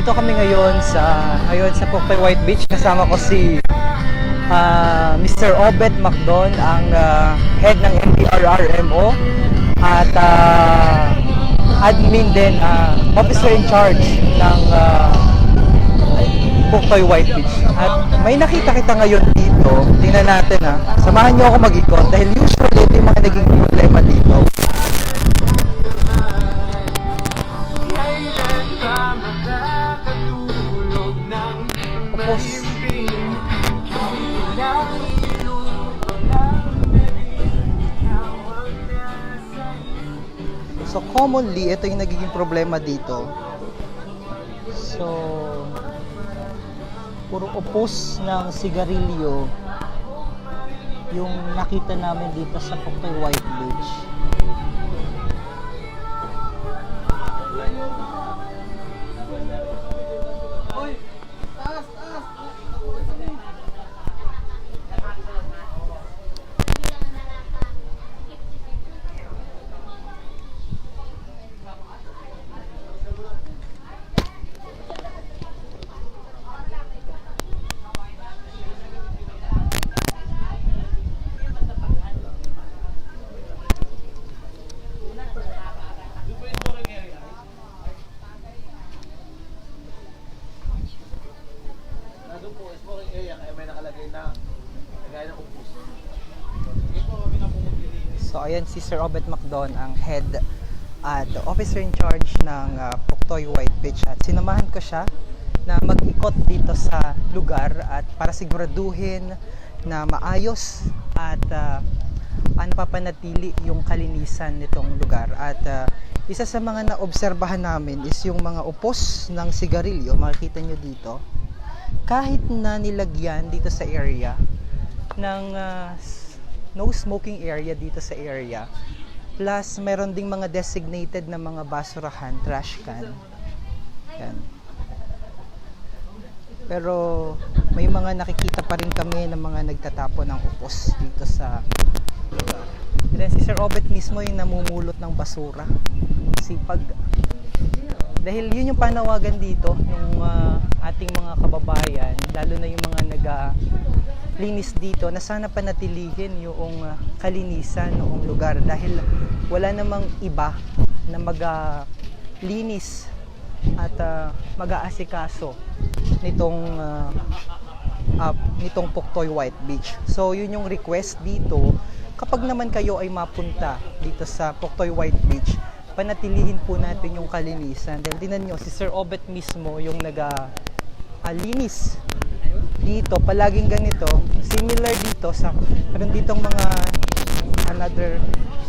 Nandito kami ngayon sa ngayon sa Pukpay White Beach kasama ko si ah, Mr. Obet Macdon ang ah, head ng MDRRMO at ah, admin din ah, officer in charge ng uh, Pukpay White Beach. At may nakita kita ngayon dito. Tingnan natin ha. Samahan niyo ako mag-ikot dahil usually ito yung mga naging problema dito. So commonly, ito yung nagiging problema dito. So, puro upos ng sigarilyo yung nakita namin dito sa Puktoy White Beach. Nandun po, smoking area, kaya may nakalagay na kagaya ng upos. So ayan si Sir Obet Macdon ang head at officer in charge ng uh, Puktoy White Beach. At sinamahan ko siya na mag-ikot dito sa lugar at para siguraduhin na maayos at uh, ano papanatili yung kalinisan nitong lugar. At uh, isa sa mga naobserbahan namin is yung mga upos ng sigarilyo makikita nyo dito kahit na nilagyan dito sa area ng uh, no smoking area dito sa area plus meron ding mga designated na mga basurahan trash can yan pero may mga nakikita pa rin kami ng mga nagtatapon ng upos dito sa lugar. Then si Sir Obet mismo yung namumulot ng basura. Sipag. Dahil yun yung panawagan dito ng ah, ating mga kababayan, lalo na yung mga naga linis dito na sana panatilihin yung ah, kalinisan noong lugar dahil wala namang iba na mag-linis at ah, mag-aasikaso nitong ah, ah, nitong Puktoy White Beach. So yun yung request dito. Kapag naman kayo ay mapunta dito sa Puktoy White Beach panatilihin po natin yung kalinisan. Dahil tinan nyo si Sir Obet mismo yung naga ah, linis dito palaging ganito similar dito sa meron ditong mga another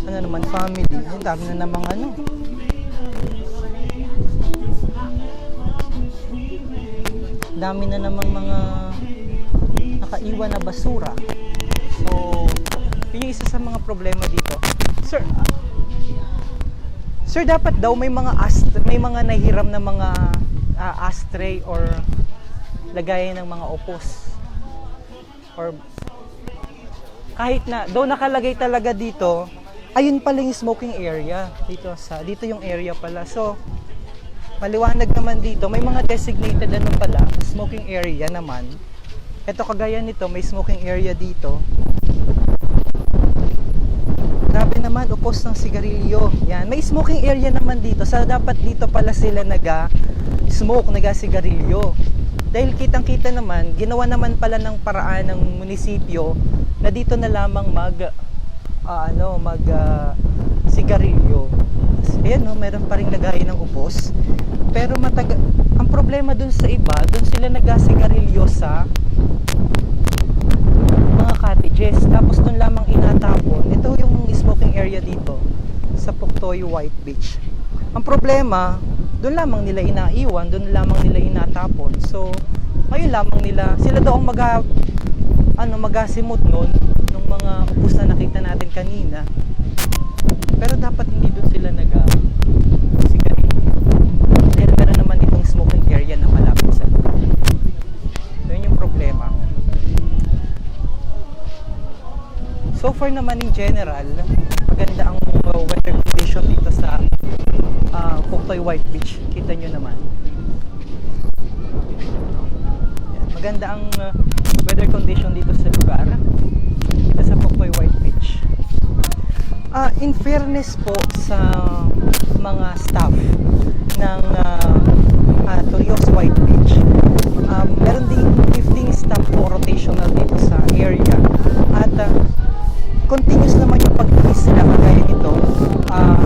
ano naman family. Ang dami na namang ano. Dami na namang mga nakaiwan na basura. So yun yung isa sa mga problema dito. Sir sir dapat daw may mga ast may mga nahiram na mga ah, ashtray or lagayan ng mga opos. Or kahit na daw nakalagay talaga dito ayun pala yung smoking area dito sa dito yung area pala. So maliwanag naman dito may mga designated ano pala smoking area naman. Ito kagaya nito may smoking area dito. Grabe naman upos ng sigarilyo. Yan may smoking area naman dito. Sa dapat dito pala sila naga smoke naga sigarilyo dahil kitang kita naman ginawa naman pala ng paraan ng munisipyo na dito na lamang mag ah, ano mag ah, sigarilyo. Ayan no meron pa rin lagay ng upos pero mataga ang problema dun sa iba dun sila nagasigarilyo sa mga cottages. Tapos dun lamang inatapon. Ito yung smoking area dito sa Puktoy White Beach. Ang problema doon lamang nila inaiwan doon lamang nila inatapon. So ngayon lamang nila sila daw mag ano magasimot nun nung mga upos na nakita natin kanina. Pero dapat hindi doon sila nag sigarilyo dahil naman itong smoking area na malapit sa lugar yun yung problema. So far naman in general, maganda ang uh, weather condition dito sa uh, Puktoy White Beach. Kita nyo naman. maganda ang uh, weather condition dito sa lugar. Dito sa Pokpoy White Beach. Ah, in fairness po sa mga staff ng uh, uh, Torios White Beach, um, meron ding 15 staff po rotational dito sa area. At uh, continuous naman yung pag-release nila kagaya nito. ah,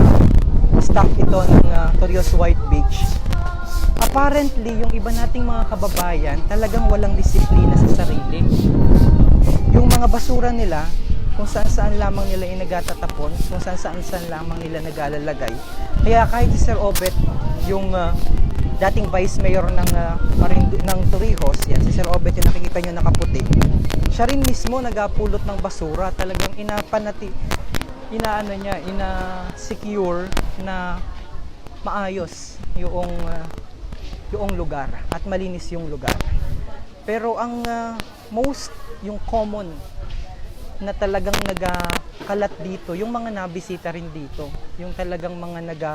staff ito ng uh, Torios White Beach. Apparently, yung iba nating mga kababayan talagang walang disiplina sa sarili. Yung mga basura nila, kung saan saan lamang nila inagatatapon, kung saan saan saan lamang nila nagalalagay. Kaya kahit si Sir Obet, yung ah, dating vice mayor ng uh, Marindu- ng Torrijos, yan si Sir Obet yung nakikita nyo nakaputi. Siya rin mismo nagapulot ng basura, talagang inapanati inaano niya, ina secure na maayos yung ah, yung lugar at malinis yung lugar. Pero ang ah, most yung common na talagang nagakalat dito, yung mga nabisita rin dito, yung talagang mga naga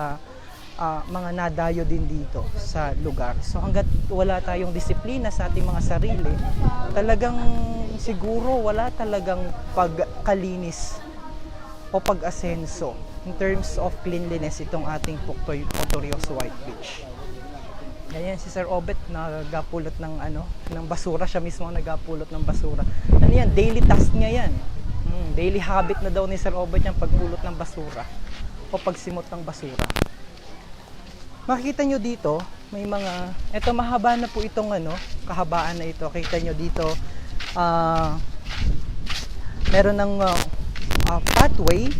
ah, mga nadayo din dito sa lugar. So hanggat wala tayong disiplina sa ating mga sarili, talagang siguro wala talagang pagkalinis o pag-asenso in terms of cleanliness itong ating Puktoy Otorios White Beach. Ganyan si Sir Obet nagapulot ng ano, ng basura siya mismo ang nagapulot ng basura. Ano yan, daily task niya yan. Hmm, daily habit na daw ni Sir Obet yung pagpulot ng basura o pagsimot ng basura. Makikita nyo dito, may mga, eto mahaba na po itong ano, kahabaan na ito. Kita nyo dito, ah, meron ng uh, uh, pathway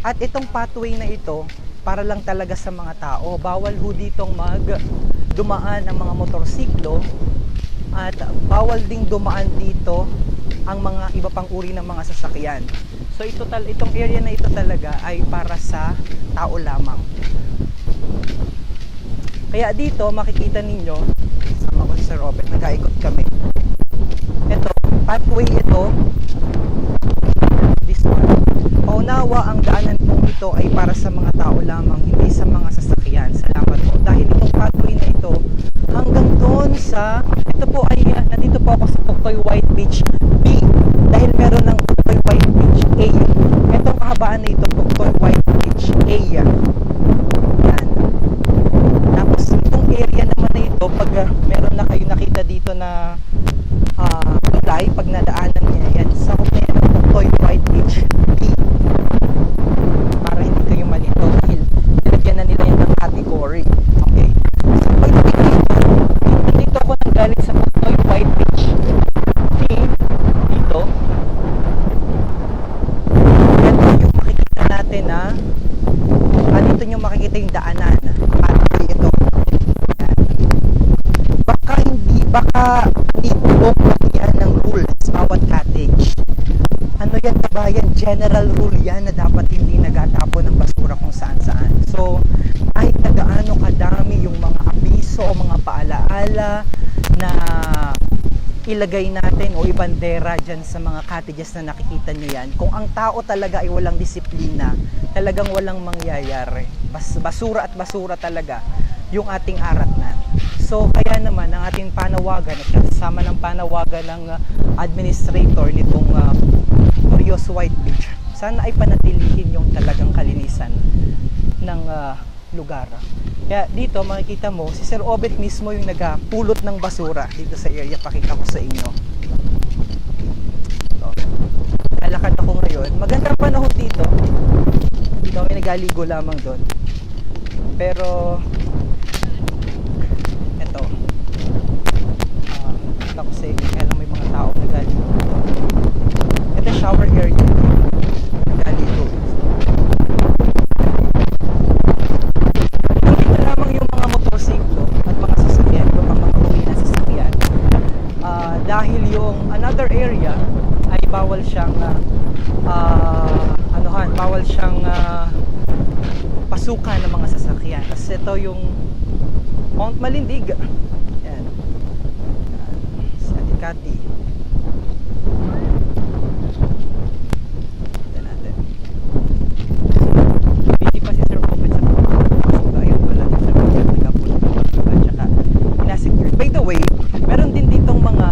at itong pathway na ito para lang talaga sa mga tao. Bawal ho ditong mag dumaan ang mga motorsiklo at bawal ding dumaan dito ang mga iba pang uri ng mga sasakyan. So ito tal itong area na ito talaga ay para sa tao lamang. Kaya dito makikita ninyo sama ko si Sir Robert, nag-aikot kami. Ito, pathway ito. Paunawa ang daanan pong ito ay para sa mga tao lamang, hindi sa mga sasakyan. Salamat po. Dahil itong pathway na ito, hanggang doon sa, ito po ay, ah, nandito po ako sa Puktoy White Beach B. Dahil meron ng Puktoy White Beach A. Itong kahabaan na ito, Puktoy White Beach A. Yan. Tapos itong area naman na ito, pag ah, meron na kayo nakita dito na ah tulay, pag nadaanan niya yan, sa na Puktoy White Beach B. Para hindi kayo malito dahil nilagyan na nila yan ng category. Okay? So pag dito, dito ako nang galing sa Puktoy White Beach B. Dito. Ito yung makikita natin na ah, dito nyo makikita yung daanan. Pathway ito. Yan. Baka hindi, baka hindi ubok yan ng rules bawat cottage. Ano yan kabayan? General rule yan na dapat hindi nagatapon ng basura kung saan saan. So, kahit na gaano kadami yung mga abiso o mga paalaala na ilagay natin o ibandera dyan sa mga cottages na nakikita nyo yan. Kung ang tao talaga ay walang disiplina, talagang walang mangyayari. Bas, basura at basura talaga yung ating aratnan. So kaya naman ang ating panawagan at kasama ng panawagan ng uh, administrator nitong uh, Curious White Beach, sana ay panatilihin yung talagang kalinisan ng uh, lugar. Kaya dito makikita mo, si Sir Obet mismo yung nagpulot ng basura dito sa area. Pakita ko sa inyo. Ito. Lalakad ako ngayon. Magandang panahon dito. Hindi kami nagaligo lamang doon. Pero ito. Ah, pakita ko sa inyo. Kaya lang may mga tao nagaligo. Ito shower area. Nagaligo. Nandito lamang yung mga motorsiklo at mga sasakyan, yung mga uri na sasakyan. Ah, dahil yung another area ay bawal siyang ah, ah, anuhan, bawal siyang ah, pasukan ng mga sasakyan. Kasi ito yung Mount Malindig. Yan. Yan. Si Ate Cathy. Tignan natin. Busy pa si Sir Robert sa pagpapasok. Ayun pala si Sir Robert nagkapulo ng pagpapasok. At saka, inasecured. By the way, meron din ditong mga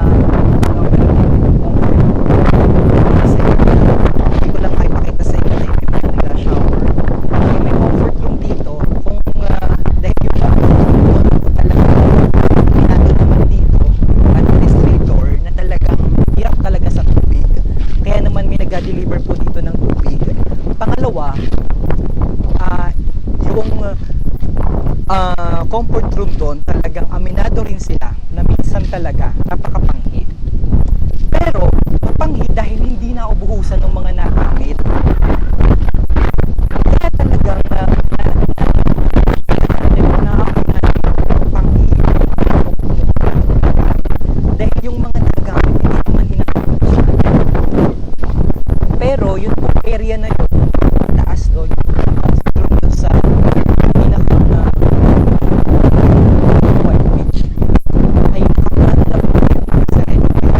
ah, comfort room doon, talagang aminado rin sila na minsan talaga napakapanghi. Pero, mapanghi dahil hindi na ubuhusan ng mga nagamit. Kaya talagang na, na, na, na, na, panghi. Dahil yung mga nagamit, hindi naman hinahapos Pero, yun po area na yun, taas doon, taas doon yun sa pinaka na White Beach ay nakakalap sa Red Beach.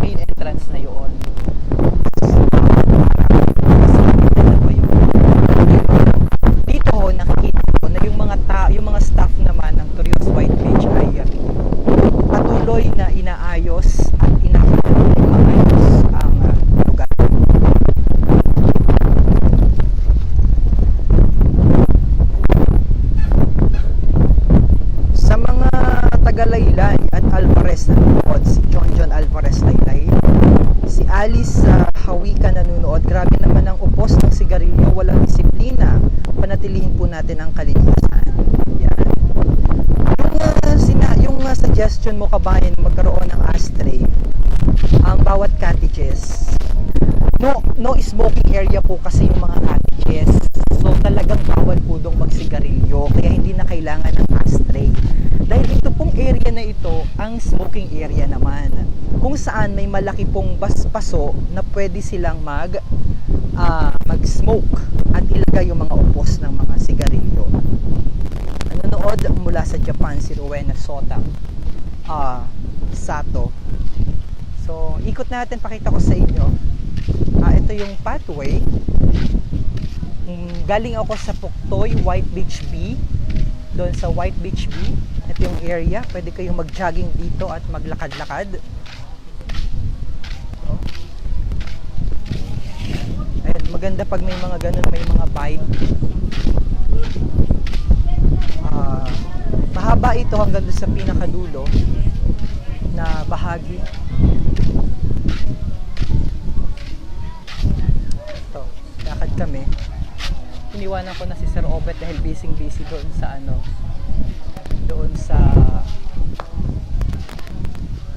Main entrance na yun. Dito ho, nakikita ko na yung mga ta yung mga staff naman ng Torios White Beach ay uh, patuloy na inaayos at inaayos ang uh, lugar. Sa mga Tagalaylay at Alvarez na nanonood, si John John Alvarez Laylay, si Alice sa Hawika nanonood, grabe naman ang upos ng sigarilyo, walang disiplina. Panatilihin po natin ang kalinisan. Yan. Yung, uh, sina, yung uh, suggestion mo kabayan magkaroon ng ashtray, ang bawat cottages, no no smoking area po kasi yung mga cottages. Talagang bawal po dong magsigarilyo kaya hindi na kailangan ng ashtray. Dahil ito pong area na ito ang smoking area naman. Kung saan may malaki pong baspaso na pwede silang mag ah, mag-smoke at ilagay yung mga upos ng mga sigarilyo. Nanonood mula sa Japan si Rowena Sota ah, Sato. So, ikot natin, pakita ko sa inyo. Ah, ito yung pathway. Mm, galing ako sa Puktoy, White Beach B. Doon sa White Beach B. Ito yung area. Pwede kayong mag-jogging dito at maglakad-lakad. So, Ayun, maganda pag may mga ganun, may mga bike. Ah, mahaba ito hanggang doon sa pinakadulo na bahagi. Ito, lakad kami. Iniwanan ko na si Sir Obet dahil busy busy doon sa ano, doon sa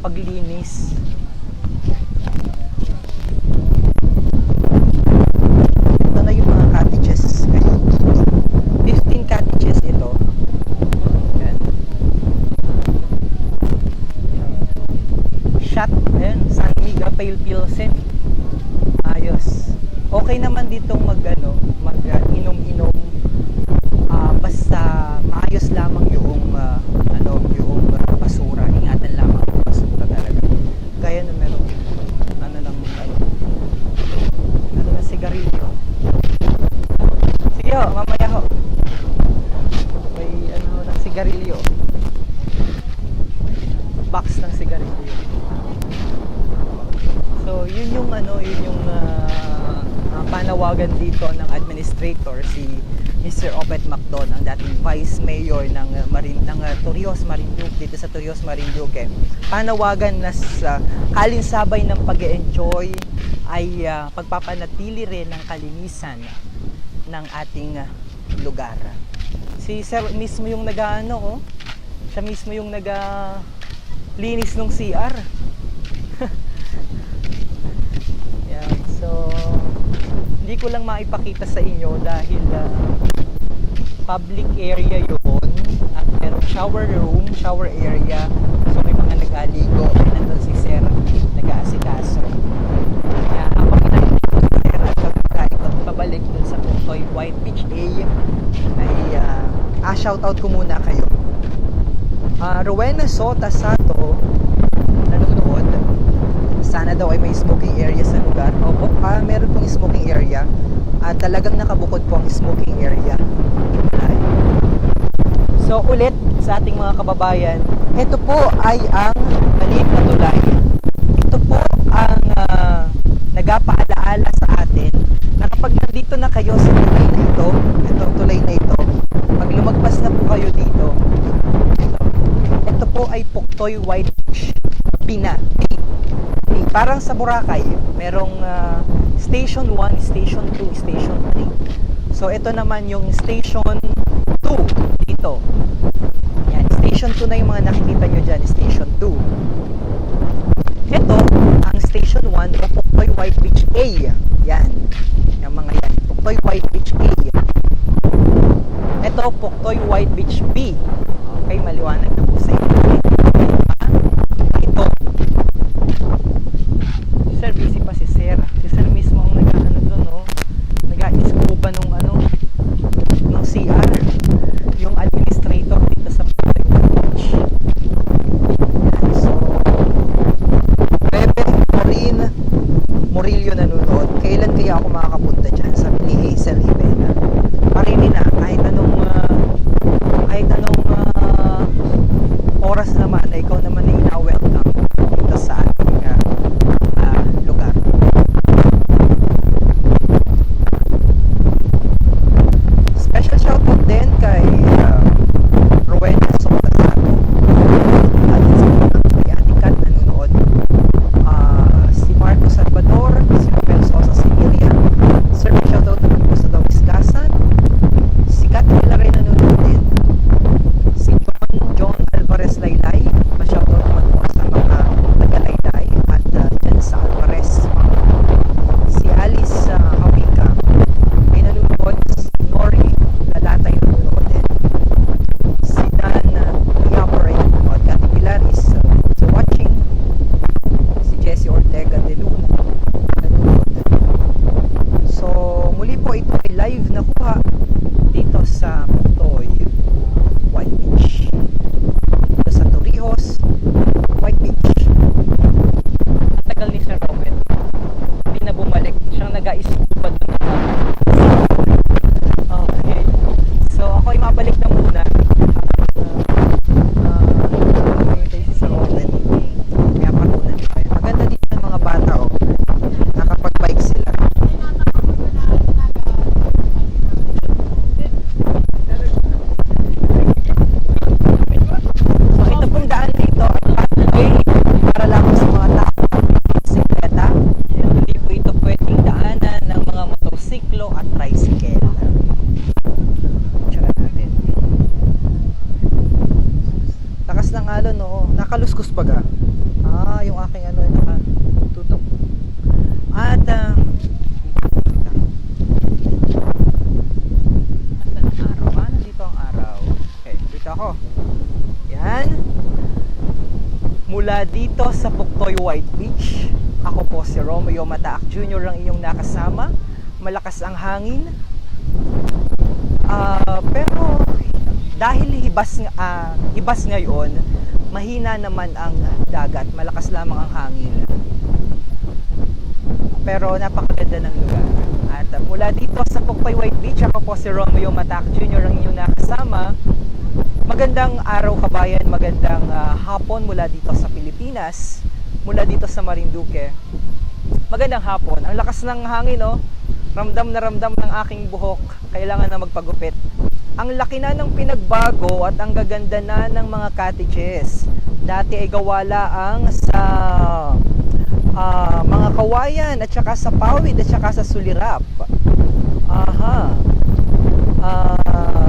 paglinis. Ito yung mga cottages. Ayun. 15 cottages ito. Yan. Shot, ayan, San Pale Pilsen. Ayos. Okay naman ditong mag ano, mag uh, inom-inom. Ah, basta maayos lamang yung ah, ano, yung ah, basura. Ingatan lamang ang basura talaga. Gaya na meron ano lang ano, ano na sigarilyo. Sige ho, mamaya ho. May ano ng sigarilyo. Box ng sigarilyo. So, yun yung ano, yun yung ah, ah, panawagan dito ng administrator si Mr. Obet Macdon, ang dating Vice Mayor ng uh, Marin ng uh, Torreos Marinduque dito sa Torreos Marinduque. Panawagan na sa kalinsabay ng pag-enjoy ay ah, pagpapanatili rin ng kalinisan ng ating ah, lugar. Si Sir mismo yung nag-ano, oh. Siya mismo yung nag ah, linis ng CR. Yan. So, hindi ko lang maipakita sa inyo dahil ah, public area yun at merong shower room, shower area. So, may mga nag-aligo. Nandun si Sir, nag-aasikaso. Kaya habang inaikot ko si Sir at pagkaikot pabalik dun sa Putoy White Beach A, ay ah, ah, shoutout ko muna kayo. Ah, Rowena Sota Sato. Sana daw ay may smoking area sa lugar. Opo, ah, meron pong smoking area. At talagang nakabukod po ang smoking area. So ulit sa ating mga kababayan, ito po ay ang maliit na tulay. Ito po ang ah, nagapaalaala sa atin na kapag nandito na kayo sa tulay na ito, itong tulay na ito, pag lumagpas na po kayo dito, ito, ito po ay Puktoy White Beach. Parang sa Boracay, merong ah, Station 1, Station 2, Station 3. So ito naman yung Station 2 dito. Yan, Station 2 na yung mga nakikita nyo dyan, Station 2. Ito, ang Station 1 o Puktoy White Beach A. Yan. Yung mga yan. Puktoy White Beach A. Ito, Puktoy White Beach B. Okay, maliwanag na po sa inyo. Muna. Mula dito sa Puktoy White Beach, ako po si Romeo Mataak Jr. ang iyong nakasama. Malakas ang hangin. Ah, pero dahil hibas ah, hibas ngayon, mahina naman ang dagat, malakas lamang ang hangin. Pero napakaganda ng lugar. At ah, mula dito sa Pukpay White Beach, ako po si Romeo Matak Jr. ang inyong nakasama. Magandang araw kabayan, magandang ah, hapon mula dito sa Pilipinas, mula dito sa Marinduque. Magandang hapon. Ang lakas ng hangin, oh. Ramdam na ramdam ng aking buhok. Kailangan na magpagupit. Ang laki na ng pinagbago at ang gaganda na ng mga cottages. Dati ay gawa laang sa ah, mga kawayan at saka sa pawid at saka sa sulirap. Aha. Ah, in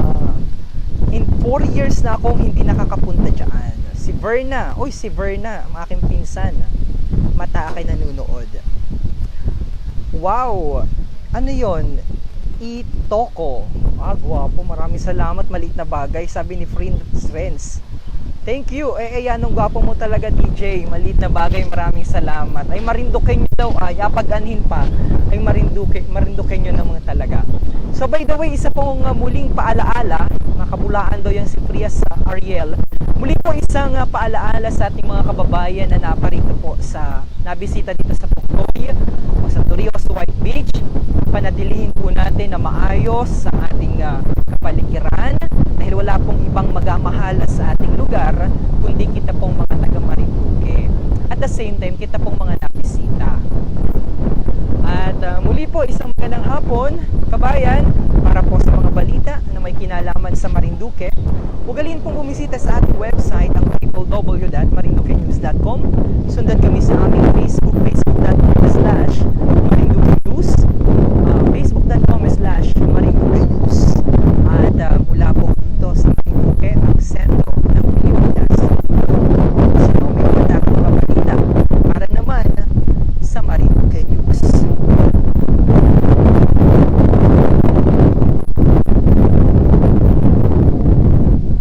4 years na akong hindi nakakapunta dyan. Si Verna, oy si Verna, ang aking pinsan. Mata kay nanonood. Wow! Ano yon? Itoko. Ah, gwapo. Maraming salamat. Maliit na bagay. Sabi ni Friends Friends. Thank you. Eh, eh, anong gwapo mo talaga, DJ. Maliit na bagay. Maraming salamat. Ay, marindukin nyo daw. Ay, apag-anhin pa. Ay, marindukin, marindukin nyo naman talaga. So, by the way, isa pong uh, muling paalaala. Nakabulaan daw yan si Prias sa Ariel. Muli po isang uh, paalaala sa ating mga kababayan na naparito po sa nabisita dito sa Puktoy o sa Torrijos White Beach. Panatilihin po natin na maayos sa ating uh, kapaligiran dahil wala pong ibang magamahal sa ating lugar kundi kita pong mga taga Marinduque. At the same time, kita pong mga nabisita. At uh, muli po, isang hapon, kabayan, para po sa mga balita na may kinalaman sa Marinduque. Ugalin pong bumisita sa ating website ang www.marinduquenews.com. Sundan kami sa aming Facebook, facebook.com slash marinduquenews.